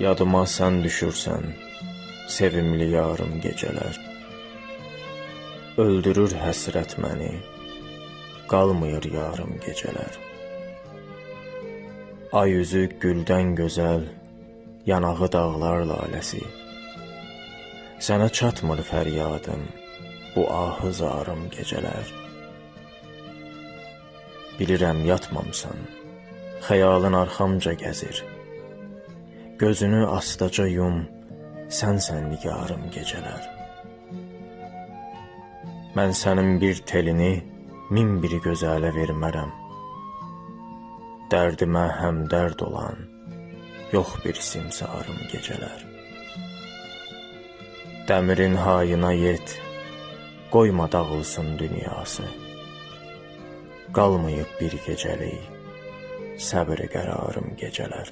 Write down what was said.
Yadıma sən düşürsən, sevimli yarım gecələr. Öldürür həsrət məni, qalmır yarım gecələr. Ay üzü güldən gözəl, yanağı dağlar laləsi. Sənə çatmır fəryadım, bu ahı zarım gecələr. Bilirəm yatmamısan, xəyalın arxamca gəzir. Gözünü astaca yum, sənsən nigarım gecələr. Mən sənin bir telini min bir gözələ vermərəm. Dərdimə həm dərd olan, yox bir simsarım gecələr. Dəmirin hayına yet, qoyma dağılsın dünyası. Qalmayıb bir gecəlik, səbr qərarım gecələr.